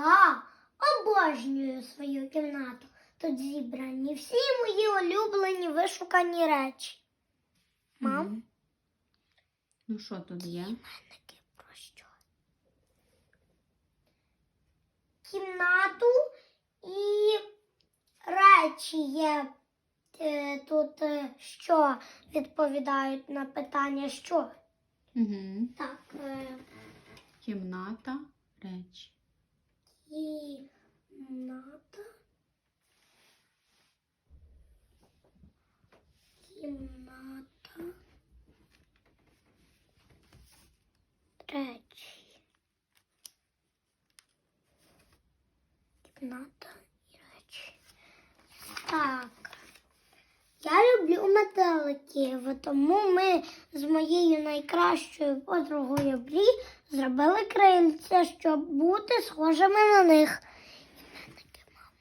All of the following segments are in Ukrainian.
Да, обожнюю свою кімнату. Тут зібрані всі мої улюблені вишукані речі. Мам. Ну що тут є? таке про що? Кімнату і речі є е, тут, е, що відповідають на питання, що. Угу. Так, е, Кімната, речі. Кімната. Кімната. Речі. Кімната і речі. Так. Я люблю метеликів, тому ми з моєю найкращою подругою Брі зробили крильця, щоб бути схожими на них. Іменники, мам,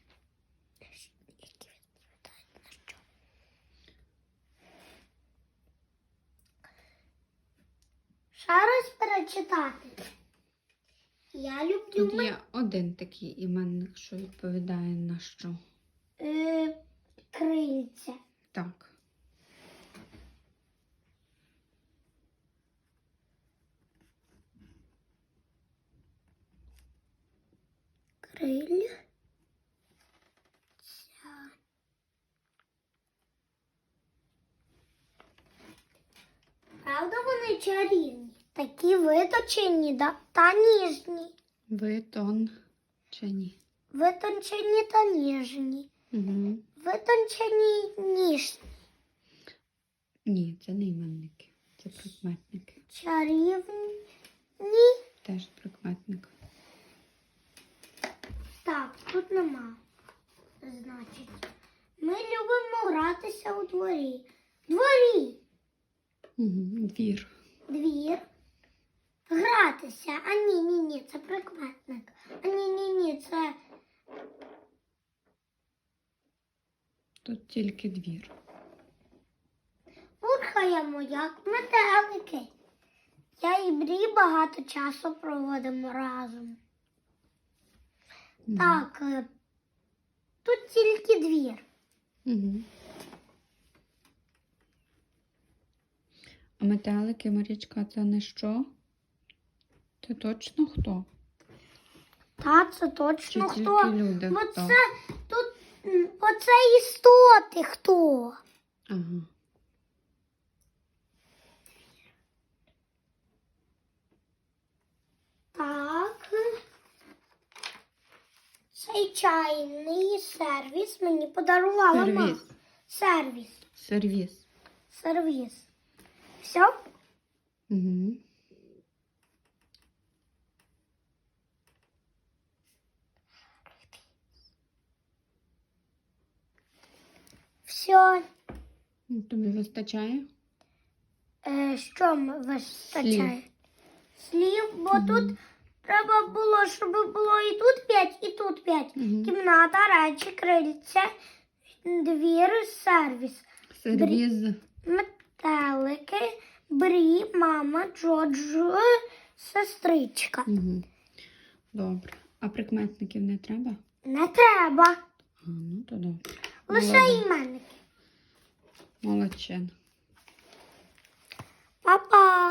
які відповідають на що. Ще перечитати. Я люблю Тут є один такий іменник, що відповідає на що. е, крильця. Так. Криль. Ця. Правда, вони чарівні? Такі виточені да- та ніжні. Витон чи ні? Витончені та ніжні. Угу. Витончені ніжні. Ні, це не іменники. Це прикметники. Чарівні. Теж прикметник. Так, тут нема. Значить, ми любимо гратися у дворі. Дворі. Двір. Двір. Гратися. А ні, ні, ні, це прикметник. А ні, ні, ні, це Тут тільки двір. пурхаємо як метелики. Я і Брі багато часу проводимо разом. Так, е, тут тільки двір. Угу. А метелики, Марічка, це не що? Це точно хто? Та це точно тільки хто. люди? Бо хто? це тут оце істоти хто. Ага. Так. Цей чайний сервіс мені подарувала мама. Сервіс. Сервіс. Сервіс. Сервіс. Все? Угу. Все. Ну, Тобі вистачає? Е, що м- вистачає? Слів, бо тут треба було, щоб було і тут п'ять, і тут п'ять. Мгм. Кімната, речі, крильця, двір, сервіс. Сервіз. Метелики, Брі, мама, Джордж, сестричка. Угу. Добре. А прикметників не треба? Не треба. А, ну то добре. Лише Молодець. іменники. Молодчина. Па-па.